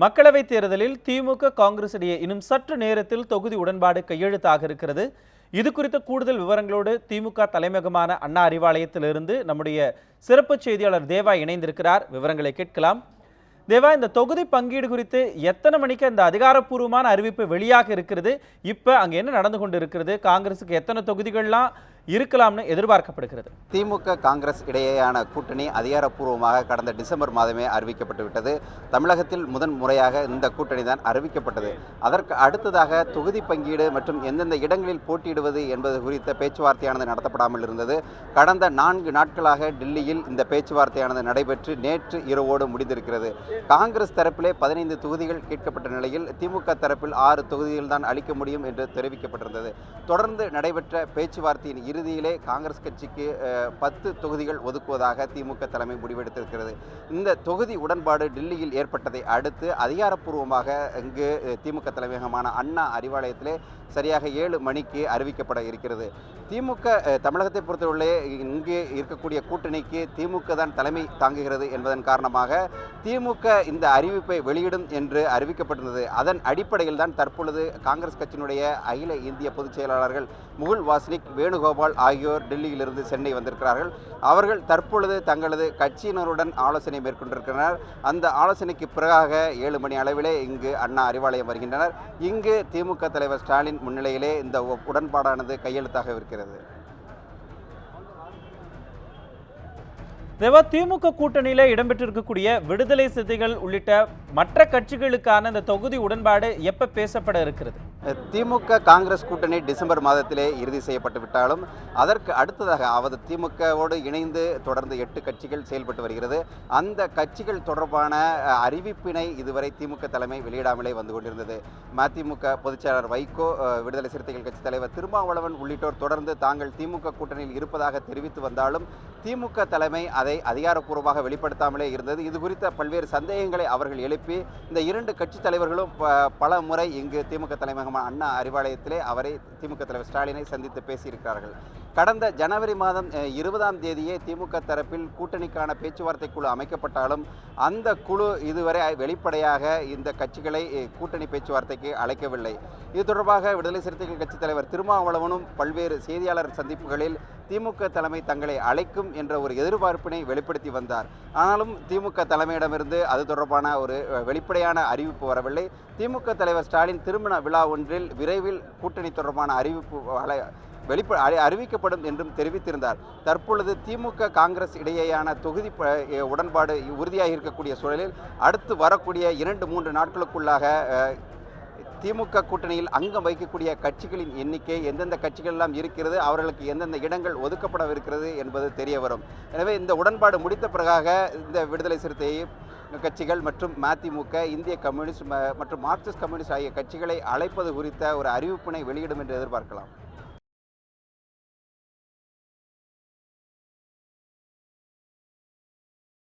மக்களவைத் தேர்தலில் திமுக காங்கிரஸ் இடையே இன்னும் சற்று நேரத்தில் தொகுதி உடன்பாடு கையெழுத்தாக இருக்கிறது. இது குறித்த கூடுதல் விவரங்களோடு திமுக தலைமையகமான அண்ணா அறிவாலயத்திலிருந்து நம்முடைய சிறப்பு செய்தியாளர் தேவா இணைந்திருக்கிறார். விவரங்களை கேட்கலாம். தேவா இந்த தொகுதி பங்கீடு குறித்து எத்தனை மணிக்கு இந்த அதிகாரப்பூர்வமான அறிவிப்பு வெளியாக இருக்கிறது? இப்போ அங்கே என்ன நடந்து கொண்டு இருக்கிறது காங்கிரஸுக்கு எத்தனை தொகுதிகள்லாம் இருக்கலாம்னு எதிர்பார்க்கப்படுகிறது. திமுக காங்கிரஸ் இடையேயான கூட்டணி அதிகாரப்பூர்வமாக கடந்த டிசம்பர் மாதமே அறிவிக்கப்பட்டு விட்டது. தமிழகத்தில் முதன் முறையாக இந்த கூட்டணி தான் அறிவிக்கப்பட்டது. அதற்கு அடுத்ததாக தொகுதி பங்கீடு மற்றும் எந்தெந்த இடங்களில் போட்டியிடுவது என்பது குறித்த பேச்சுவார்த்தையானது நடத்தப்படாமல் இருந்தது. கடந்த நான்கு நாட்களாக டெல்லியில் இந்த பேச்சுவார்த்தையானது நடைபெற்று நேற்று இரவோடு முடிந்திருக்கிறது. காங்கிரஸ் தரப்பிலே பதினைந்து தொகுதிகள் கேட்கப்பட்ட நிலையில் திமுக தரப்பில் ஆறு தொகுதிகள் தான் அளிக்க முடியும் என்று தெரிவிக்கப்பட்டிருந்தது. தொடர்ந்து நடைபெற்ற பேச்சுவார்த்தையின் இறுதியிலே காங்கிரஸ் கட்சிக்கு பத்து தொகுதிகள் ஒதுக்குவதாக திமுக தலைமை முடிவெடுத்திருக்கிறது. இந்த தொகுதி உடன்பாடு டெல்லியில் ஏற்பட்டதை அடுத்து அதிகாரப்பூர்வமாக இங்கு திமுக தலைமையகமான அண்ணா அறிவாலயத்திலே சரியாக ஏழு மணிக்கு அறிவிக்கப்பட இருக்கிறது. திமுக தமிழகத்தை பொறுத்தவரை இங்கு இருக்கக்கூடிய கூட்டணிக்கு திமுக தான் தலைமை தாங்குகிறது என்பதன் காரணமாக திமுக இந்த அறிவிப்பை வெளியிடும் என்று அறிவிக்கப்பட்டிருந்தது. அதன் அடிப்படையில் தான் தற்பொழுது காங்கிரஸ் கட்சியினுடைய அகில இந்திய பொதுச் செயலாளர்கள் முகுல் வாஸ்னிக் வேணுகோபால் ஆகியோர் டெல்லியிலிருந்து சென்னை வந்திருக்கிறார்கள். அவர்கள் தற்பொழுது தங்களது கட்சியினருடன் ஆலோசனை மேற்கொண்டிருக்கிறார் அந்த ஆலோசனைக்கு பிறகாக ஏழு மணி அளவிலே இங்கு அண்ணா அறிவாலயம் வருகின்றனர். இங்கு திமுக தலைவர் ஸ்டாலின் முன்னிலையிலே இந்த உடன்பாடானது கையெழுத்தாக இருக்கிறது. திமுக கூட்டணியில் இடம்பெற்றிருக்கக்கூடிய விடுதலை சிறுத்தைகள் உள்ளிட்ட மற்ற கட்சிகளுக்கான இந்த தொகுதி உடன்பாடு எப்ப பேசப்பட இருக்கிறது? திமுக காங்கிரஸ் கூட்டணி டிசம்பர் மாதத்திலே இறுதி செய்யப்பட்டு விட்டாலும் அதற்கு அடுத்ததாக அவது திமுகவோடு இணைந்து தொடர்ந்து எட்டு கட்சிகள் செயல்பட்டு வருகிறது. அந்த கட்சிகள் தொடர்பான அறிவிப்பினை இதுவரை திமுக தலைமை வெளியிடாமலே வந்து கொண்டிருந்தது. மதிமுக பொதுச்செயலாளர் வைகோ விடுதலை சிறுத்தைகள் கட்சி தலைவர் திருமாவளவன் உள்ளிட்டோர் தொடர்ந்து தாங்கள் திமுக கூட்டணியில் இருப்பதாக தெரிவித்து வந்தாலும் திமுக தலைமை அதை அதிகாரப்பூர்வமாக வெளிப்படுத்தாமலே இருந்தது. இது குறித்த பல்வேறு சந்தேகங்களை அவர்கள் எழுப்பி இந்த இரண்டு கட்சி தலைவர்களும் ப- பல முறை இங்கு திமுக தலைமையகமான அண்ணா அறிவாலயத்திலே அவரை திமுக தலைவர் ஸ்டாலினை சந்தித்து பேசியிருக்கிறார்கள். கடந்த ஜனவரி மாதம் இருபதாம் தேதியே திமுக தரப்பில் கூட்டணிக்கான பேச்சுவார்த்தை குழு அமைக்கப்பட்டாலும் அந்த குழு இதுவரை வெளிப்படையாக இந்த கட்சிகளை கூட்டணி பேச்சுவார்த்தைக்கு அழைக்கவில்லை. இது தொடர்பாக விடுதலை சிறுத்தைகள் கட்சி தலைவர் திருமாவளவனும் பல்வேறு செய்தியாளர் சந்திப்புகளில் திமுக தலைமை தங்களை அழைக்கும் என்ற ஒரு எதிர்பார்ப்பினை வெளிப்படுத்தி வந்தார். ஆனாலும் திமுக தலைமையிடமிருந்து அது தொடர்பான ஒரு வெளிப்படையான அறிவிப்பு வரவில்லை. திமுக தலைவர் ஸ்டாலின் திருமண விழா ஒன்றில் விரைவில் கூட்டணி தொடர்பான அறிவிப்பு வெளிப்ப அறி- அறிவிக்கப்படும் என்றும் தெரிவித்திருந்தார். தற்பொழுது திமுக காங்கிரஸ் இடையேயான தொகுதி ப- உடன்பாடு உறுதியாக இருக்கக்கூடிய சூழலில் அடுத்து வரக்கூடிய இரண்டு மூன்று நாட்களுக்குள்ளாக திமுக கூட்டணியில் அங்கம் வைக்கக்கூடிய கட்சிகளின் எண்ணிக்கை எந்தெந்த கட்சிகள் எல்லாம் இருக்கிறது அவர்களுக்கு எந்தெந்த இடங்கள் ஒதுக்கப்படவிருக்கிறது என்பது தெரிய வரும் எனவே இந்த உடன்பாடு முடித்த பிறகாக இந்த விடுதலை சிறுத்தை கட்சிகள் மற்றும் மதிமுக இந்திய கம்யூனிஸ்ட் மற்றும் மார்க்சிஸ்ட் கம்யூனிஸ்ட் ஆகிய கட்சிகளை அழைப்பது குறித்த ஒரு அறிவிப்பினை வெளியிடும் என்று எதிர்பார்க்கலாம்.